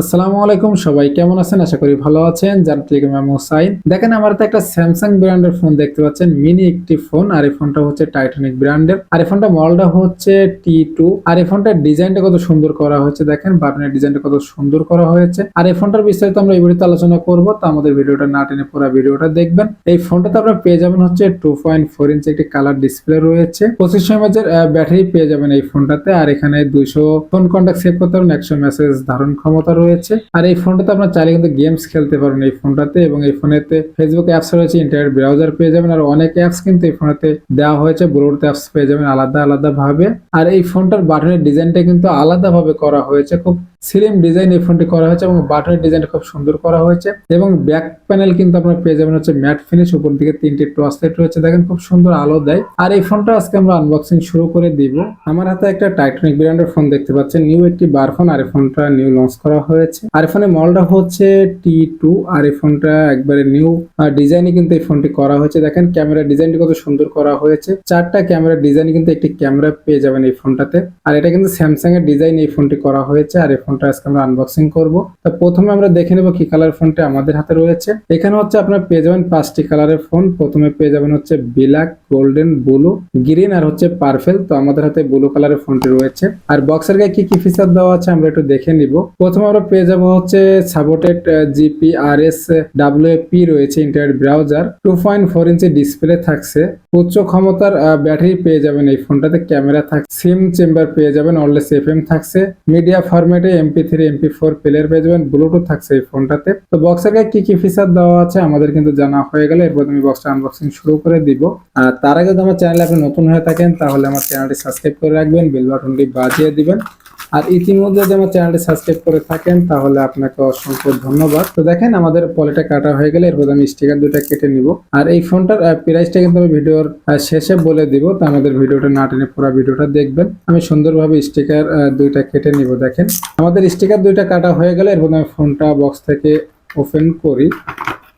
আসসালামু আলাইকুম সবাই, কেমন আছেন? আশা করি ভালো আছেন। জান টেলিগ্রাম হোসাইন দেখেন, আমার হাতে একটা স্যামসাং ব্র্যান্ডের ফোন দেখতে পাচ্ছেন। মিনি একটি ফোন আর এই ফোনটা হচ্ছে টাইটানিক ব্র্যান্ডের আর এই ফোনটা মডেলটা হচ্ছে টি টু আর এই ফোনটার ডিজাইনটা কত সুন্দর করা হয়েছে দেখেন। বাটনের ডিজাইনটা কত সুন্দর করা হয়েছে। আর এই ফোনটার বিস্তারিত আমরা এই ভিডিওতে আলোচনা করব। তো আমাদের ভিডিওটা না টেনে পুরো ভিডিওটা দেখবেন। এই ফোনটাতে আপনারা পেয়ে যাবেন হচ্ছে টু পয়েন্ট ফোর ইঞ্চি একটি কালার ডিসপ্লে রয়েছে। পঁচিশ এমএচের ব্যাটারি পেয়ে যাবেন এই ফোনটাতে আর এখানে দুইশো ফোন কন্ট্যাক্ট সেভ করতে পারবেন, একশো মেসেজ ধারণ ক্ষমতা রয়েছে। আর এই ফোনটাতে আপনার চাইলে কিন্তু গেমস খেলতে পারবেন এই ফোনটাতে এবং এই ফোনেতে ফেসবুক অ্যাপস রয়েছে ইন্টারনেট ব্রাউজার পেয়ে যাবেন আর অনেক অ্যাপস কিন্তু এই ফোনেতে দেওয়া হয়েছে। ব্লুটুথ অ্যাপস পেয়ে যাবেন আলাদা আলাদা ভাবে। আর এই ফোনটার বাটনের ডিজাইনটা কিন্তু আলাদা ভাবে করা হয়েছে। খুব স্লিম ডিজাইন এই ফোনটি করা হয়েছে এবং বাটনের ডিজাইনটা খুব সুন্দর করা হয়েছে। এবং ব্যাক প্যানেল কিন্তু আপনারা পেয়ে যাবেন হচ্ছে ম্যাট ফিনিশ উপর দিকে তিনটি টর্চ লাইট রয়েছে। দেখেন খুব সুন্দর আলো দেয়। আর এই ফোনটা আজকে আমরা আনবক্সিং শুরু করে দিব। আমার হাতে একটা টাইটানিক ব্র্যান্ডের ফোন দেখতে পাচ্ছেন। নিউ একটি বার ফোন আর এই ফোনটা নিউ লঞ্চ করা হয়েছে। আর এই ফোনের মডেলটা হচ্ছে টি টু আর এই ফোনটা একবারে নিউ ডিজাইনে কিন্তু এই ফোনটি করা হয়েছে। দেখেন ক্যামেরা ডিজাইনটি কত সুন্দর করা হয়েছে। চারটা ক্যামেরা ডিজাইনে কিন্তু একটি ক্যামেরা পেয়ে যাবেন এই ফোনটাতে। আর এটা কিন্তু স্যামসাং এর ডিজাইন এই ফোনটি করা হয়েছে, আর এই ফোনটা আজকে আমরা আনবক্সিং করব। তো প্রথমে আমরা দেখে নেব কি কালার ফোনটা আমাদের হাতে রয়েছে। এখানে হচ্ছে আপনার পেয়ে যাবেন পাঁচটি কালারের ফোন। প্রথমে পেয়ে যাবেন হচ্ছে ব্ল্যাক গোল্ডেন ব্লু গ্রিন আর হচ্ছে পার্পেল তো আমাদের হাতে ব্লু কালারের ফোনটি রয়েছে। আর বক্সের গায়ে কি কি ফিচার দেওয়া আছে আমরা একটু দেখে নিব। প্রথমে আমরা পেয়ে যাব হচ্ছে supported GP R S P রয়েছে internet browser two point four inch display থাকছে। উচ্চ ক্ষমতার ব্যাটারি পেয়ে যাবেন এই ফোনটাতে ক্যামেরা থাকছে। সিম চেম্বার পেয়ে যাবেন অলরেস এফ এম থাকছে মিডিয়া ফরম্যাটে MP three MP four player পেয়ে যাবেন ব্লুটুথ থাকছে এই ফোনটাতে। তো বক্সের গায়ে কি কি ফিচার দেওয়া আছে আমাদের কিন্তু জানা হয়ে গেলে। এরপর আমি বক্সটা আনবক্সিং শুরু করে দিব। আর তার আগে যদি আমার চ্যানেলে আপনি নতুন হয়ে থাকেন, তাহলে আমার চ্যানেলটি সাবস্ক্রাইব করে রাখবেন, বেল বাটনটি বাজিয়ে দিবেন। আর ইতিমধ্যে যদি আমার চ্যানেলটি সাবস্ক্রাইব করে থাকেন, তাহলে আপনাকে অসংখ্য ধন্যবাদ। তো দেখেন, আমাদের পলিটা কাটা হয়ে গেলে এরপর আমি স্টিকার দুটা কেটে নিব। আর এই ফোনটার প্রাইসটা কিন্তু আমি ভিডিওর শেষে বলে দিব। তো আমাদের ভিডিওটা না টেনে পুরো ভিডিওটা দেখবেন। আমি সুন্দরভাবে স্টিকার দুইটা কেটে নিব, দেখেন। আমাদের স্টিকার দুইটা কাটা হয়ে গেলে এরপর আমি ফোনটা বক্স থেকে ওপেন করি।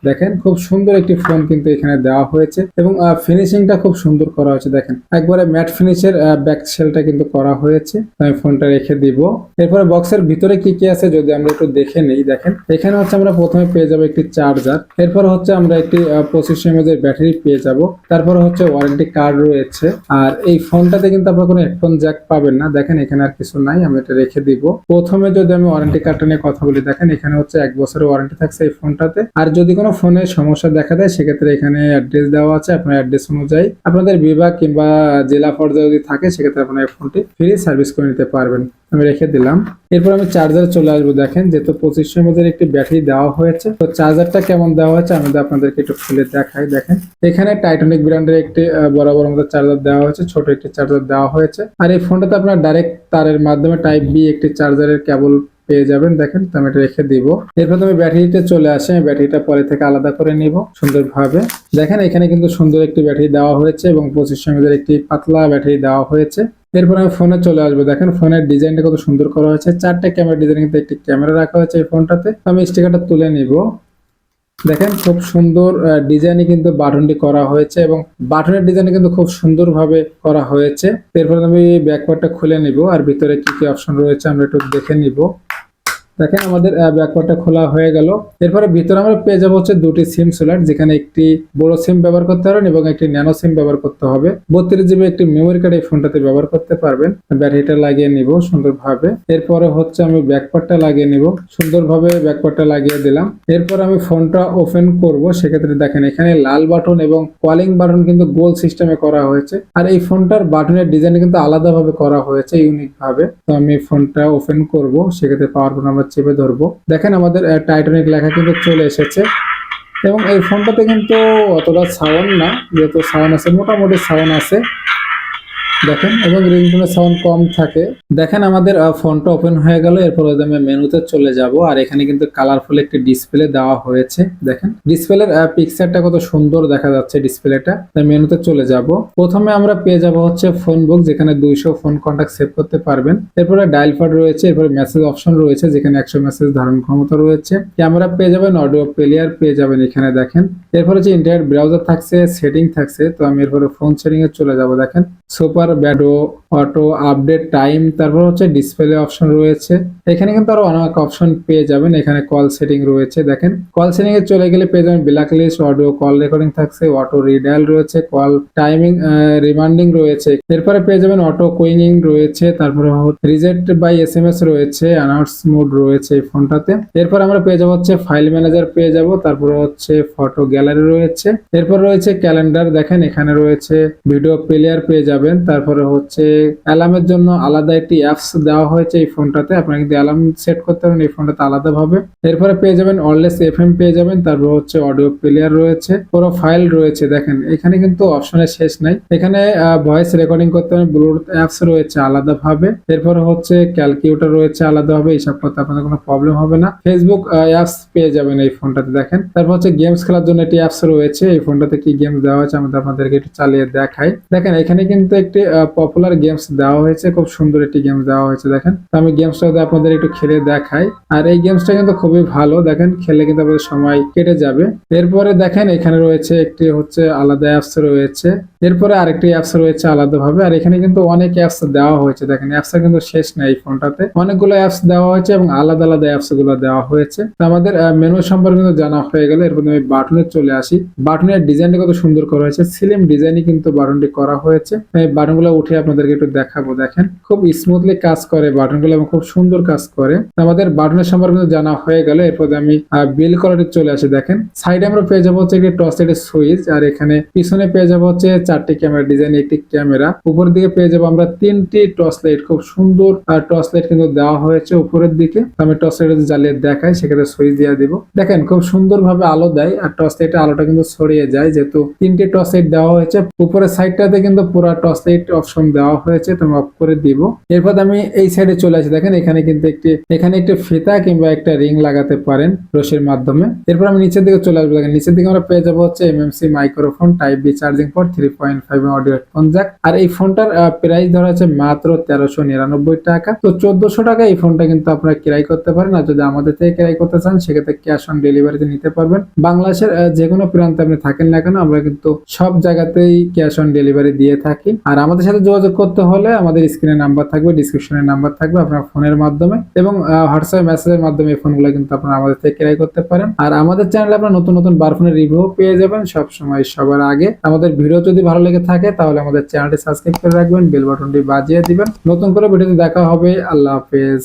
দেখেন, খুব সুন্দর একটি ফোন কিন্তু এখানে দেওয়া হয়েছে এবং ফিনিশিংটা খুব সুন্দর করা হয়েছে, দেখেন। একবারে ম্যাট ফিনিশের ব্যাক সেলটা কিন্তু করা হয়েছে। আমি ফোনটা রেখে দিব। এরপরে বক্সের ভিতরে কি কি আছে যদি আমরা একটু দেখে নেই, দেখেন। এখানে হচ্ছে আমরা প্রথমে পেয়ে যাব একটি চার্জার এরপর হচ্ছে আমরা একটি পঁচিশ এমএজের ব্যাটারি পেয়ে যাব। তারপরে হচ্ছে ওয়ারেন্টি কার্ড রয়েছে। আর এই ফোনটাতে কিন্তু আপনার কোনো হেডফোন জ্যাক পাবেন না। দেখেন, এখানে আর কিছু নাই, আমি এটা রেখে দিব। প্রথমে যদি আমি ওয়ারেন্টি কার্ডটা নিয়ে কথা বলি, দেখেন, এখানে হচ্ছে এক বছরের ওয়ারেন্টি থাকছে এই ফোনটাতে আর যদি কোনো ফোনে সমস্যা দেখা দেয়, সেক্ষেত্রে এখানে অ্যাড্রেস দেওয়া আছে, আপনার অ্যাড্রেস অনুযায়ী। আপনাদের বিভাগ কিংবা জেলা পর্যায়ে যদি থাকে, সেক্ষেত্রে আপনার ফোনটি ফ্রি সার্ভিস করে নিতে পারবেন। আমি রেখে দিলাম। এরপর আমি চার্জারে চলে আসব, দেখেন যেহেতু পঁচিশশো এমএজের একটি ব্যাটারি দেওয়া হয়েছে, তো চার্জারটা কেমন দেওয়া হয়েছে, আমি আপনাদেরকে একটু খুলে দেখাই, দেখেন। এখানে টাইটানিক ব্র্যান্ডের একটি বড় বড় মতো চার্জার দেওয়া হয়েছে, ছোট একটি চার্জার দেওয়া হয়েছে। আর এই ফোনটাতে আপনার ডাইরেক্ট তারের মাধ্যমে টাইপ বি একটি চার্জারের কেবল পেয়ে যাবেন। দেখেন, তো আমি এটা রেখে দিব। এরপর আমি ব্যাটারিতে চলে আসে। আমি ব্যাটারিটা পরে থেকে আলাদা করে নিব সুন্দরভাবে। দেখেন, এখানে কিন্তু সুন্দর একটি ব্যাটারি দেওয়া হয়েছে এবং পঁচিশ এমএজের একটি পাতলা ব্যাটারি দেওয়া হয়েছে। এরপর আমি ফোনে চলে আসব। দেখেন, ফোনের ডিজাইনটা কত সুন্দর করা হয়েছে। চারটে ক্যামেরা ডিজাইন কিন্তু একটি ক্যামেরা রাখা হয়েছে এই ফোনটাতে। আমি স্টিকারটা তুলে নিব। দেখেন খুব সুন্দর ডিজাইনে কিন্তু বাটনটি করা হয়েছে এবং বাটনের ডিজাইনে কিন্তু খুব সুন্দর ভাবে করা হয়েছে। এরপরে আমি ব্যাকওয়ার্ডটা খুলে নিব আর ভিতরে কি কি অপশন রয়েছে আমরা একটু দেখে নিব। দেখেন আমাদের ব্যাকওয়ার্ডটা খোলা হয়ে গেল। এরপরে ভিতরে আমরা পেয়ে যাব হচ্ছে দুটি সিম স্লট যেখানে একটি বড় সিম ব্যবহার করতে পারবেন এবং একটি ন্যানো সিম ব্যবহার করতে হবে। বত্রিশ জিবি একটি মেমোরি কার্ড এই ফোনটাতে ব্যবহার করতে পারবেন। ব্যাটারিটা লাগিয়ে নিব সুন্দরভাবে। এরপরে হচ্ছে আমি ব্যাকপার্টটা লাগিয়ে নিব। সুন্দরভাবে ব্যাকপার্টটা লাগিয়ে দিলাম। এরপর আমি ফোনটা ওপেন করব। সেক্ষেত্রে দেখেন এখানে লাল বাটন এবং কলিং বাটন কিন্তু গোল সিস্টেমে করা হয়েছে। আর এই ফোনটার বাটনের ডিজাইন কিন্তু আলাদাভাবে করা হয়েছে ইউনিক ভাবে। তো আমি ফোনটা ওপেন করব। সেক্ষেত্রে পাওয়ার ফোন আমরা চেপে ধরবো। দেখেন আমাদের টাইটানিক লেখা কিন্তু চলে এসেছে। এবং এই ফোনটাতে কিন্তু অতটা সাউন্ড না যেহেতু সাউন্ড আছে, মোটামুটি সাউন্ড আছে। দেখেন, এবং রিংটোনের সাউন্ড কম থাকে। দেখেন আমাদের ফোনটা ওপেন হয়ে গেল, এরপর আমি মেনুতে চলে যাব। আর এখানে কিন্তু কালারফুল একটি ডিসপ্লে দেওয়া হয়েছে, দেখেন। ডিসপ্লের পিকচারটা কত সুন্দর দেখা যাচ্ছে ডিসপ্লেটা তাই মেনুতে চলে যাব। প্রথমে আমরা পেয়ে যাব হচ্ছে ফোন বুক যেখানে দুইশো ফোন কন্ট্যাক্ট সেভ করতে পারবেন। এরপরে ডায়াল প্যাড রয়েছে, এরপরে মেসেজ অপশন রয়েছে, যেখানে একশো মেসেজ ধারণ ক্ষমতা রয়েছে। ক্যামেরা পেয়ে যাবেন অডিও প্লেয়ার পেয়ে যাবেন এখানে, দেখেন। এরপরে যে ইন্টারনেট ব্রাউজার থাকছে সেটিং থাকছে, তো আমি এরপরে ফোন সেটিং এ চলে যাব, দেখেন। সুপার নাম্বার ব্যাডো অটো আপডেট টাইম, তারপর হচ্ছে ডিসপ্লে অপশন রয়েছে। এখানে কিন্তু আরও অনেক অপশন পেয়ে যাবেন। এখানে কল সেটিং রয়েছে, দেখেন। কল সেটিং এ চলে গেলে পেয়ে যাবেন black list audio call recording থাকছে অটো রিডায়াল রয়েছে কল টাইমিং রিমাইন্ডিং রয়েছে। এরপরে পেয়ে যাবেন অটো কুইনিং রয়েছে, তারপরে reject by S M S রয়েছে অ্যানাউন্স মোড রয়েছে এই ফোনটাতে। এরপর আমরা পেয়ে যাব হচ্ছে ফাইল ম্যানেজার পেয়ে যাব, তারপরে হচ্ছে ফটো গ্যালারি রয়েছে। এরপর রয়েছে ক্যালেন্ডার দেখেন এখানে রয়েছে ভিডিও প্লেয়ার পেয়ে যাবেন তারপরে হচ্ছে অ্যালার্মের জন্য আলাদা একটি অ্যাপস দেওয়া হয়েছে এই ফোনটাতে। আপনারা কিন্তু অ্যালার্ম সেট করতে পারেন, এই ফোনটাতে আলাদাভাবে। এরপরে পেয়ে যাবেন অনলেস এফ এম পেয়ে যাবেন, তারপর হচ্ছে অডিও প্লেয়ার রয়েছে, পুরো ফাইল রয়েছে দেখেন। এখানে কিন্তু অপশনের শেষ নাই। এখানে ভয়েস রেকর্ডিং করতে পারেন, ব্লুটুথ অ্যাপস রয়েছে আলাদাভাবে। এরপরে হচ্ছে ক্যালকুলেটর রয়েছে আলাদাভাবে, এইসব করতে আপনাদের কোনো প্রবলেম হবে না। ফেসবুক অ্যাপস পেয়ে যাবেন এই ফোনটাতে দেখেন। তারপর হচ্ছে গেমস খেলার জন্য একটি অ্যাপস রয়েছে, এই ফোনটাতে কি গেমস দেওয়া হয়েছে আমাদের আপনাদেরকে একটু চালিয়ে দেখাই। দেখেন, এখানে কিন্তু একটি পপুলার গেমস দেওয়া হয়েছে। খুব সুন্দর একটি গেমস দেওয়া হয়েছে, দেখেন। আমি গেমসটা আপনাদের একটু খেলে দেখাই। আর এই গেমসটা কিন্তু খুবই ভালো, দেখেন। খেলে কিন্তু আপনাদের সময় কেটে যাবে। এরপরে দেখেন, এখানে রয়েছে একটি হচ্ছে আলাদা অ্যাপস রয়েছে। এরপরে আরেকটি অ্যাপস রয়েছে আলাদাভাবে। আর এখানে কিন্তু অনেক অ্যাপস দেওয়া হয়েছে, দেখেন। অ্যাপস কিন্তু শেষ নেই ফোনটাতে অনেকগুলো অ্যাপস দেওয়া হয়েছে এবং আলাদা আলাদা অ্যাপসগুলো দেওয়া হয়েছে। আমাদের মেনু সম্পর্কে কিন্তু জানা হয়ে গেলে। এরপর আমি বাটনে চলে আসি। বাটনের ডিজাইনটা কত সুন্দর করা হয়েছে। সিলিম ডিজাইনই কিন্তু বাটনটি করা হয়েছে। এই বাটনগুলো উঠে আপনাদেরকে একটু দেখাবো, দেখেন। খুব স্মুথলি কাজ করে বাটনগুলো এবং খুব সুন্দর কাজ করে। আমাদের বাটনের সম্পর্কে জানা হয়ে গেলে, এরপর আমি বিল কোয়ালিটি চলে আসি, দেখেন। সাইডে আমরা পেয়ে যাব হচ্ছে একটি টস লাইটের সুইচ আর এখানে পিছনে পেয়ে যাব হচ্ছে চারটি ক্যামেরা ডিজাইন একটি ক্যামেরা উপরের দিকে পেয়ে যাব আমরা তিনটি টর্চ লাইট খুব সুন্দর টর্চ লাইট কিন্তু দেওয়া হয়েছে উপরের দিকে। আমি টর্চ লাইট জ্বালিয়ে দেখাই, সেক্ষেত্রে সুইচ দিয়ে দিব। দেখেন, খুব সুন্দর ভাবে আলো দেয়, আর টর্চ লাইটের আলোটা কিন্তু ছড়িয়ে যায়, যেহেতু তিনটি টর্চ লাইট দেওয়া হয়েছে, উপরের সাইডটাতে কিন্তু পুরো টর্চ লাইট অপশন দেওয়া হয়েছে, তো আমি অফ করে দিব। এরপর আমি এই সাইডে চলে আসি। দেখেন এখানে কিন্তু একটি, এখানে একটি ফিতা কিংবা একটা রিং লাগাতে পারেন রশির মাধ্যমে। এরপর আমি নিচের দিকে চলে আসব। দেখেন নিচের দিকে আমরা পেয়ে যাব হচ্ছে MMC microphone type B charging port three point five audio headphone jack আর এই ফোনটার প্রাইস ধরা আছে মাত্র তেরোশো নিরানব্বই টাকা। তো চোদ্দশো টাকা এই ফোনটা কিন্তু আপনারা ক্রয় করতে পারেন। আর যদি আমাদের থেকে ক্রয় করতে চান, সেক্ষেত্রে ক্যাশ অন ডেলিভারিতে নিতে পারবেন। বাংলাদেশের যে কোনো প্রান্তে আপনি থাকেন না কেন, আমরা কিন্তু সব জায়গাতেই ক্যাশ অন ডেলিভারি দিয়ে থাকি। আর আমাদের সাথে যোগাযোগ করতে হলে আমাদের স্ক্রিনে নাম্বার থাকবে ডিসক্রিপশনের নাম্বার থাকবে আপনার ফোনের মাধ্যমে এবং হোয়াটসঅ্যাপ মেসেজের মাধ্যমে এই ফোনগুলো কিন্তু আপনারা আমাদের থেকে ক্রয় করতে পারেন। আর আমাদের চ্যানেলে আপনার নতুন নতুন বার ফোনের রিভিউ পেয়ে যাবেন সব সময় সবার আগে। আমাদের ভিডিও যদি ভালো লেগে থাকে তাহলে আমাদের চ্যানেলটি সাবস্ক্রাইব করে রাখবেন বেল বাটনটি বাজিয়ে দিবেন। নতুন করে ভিডিওতে দেখা হবে, আল্লাহ হাফেজ।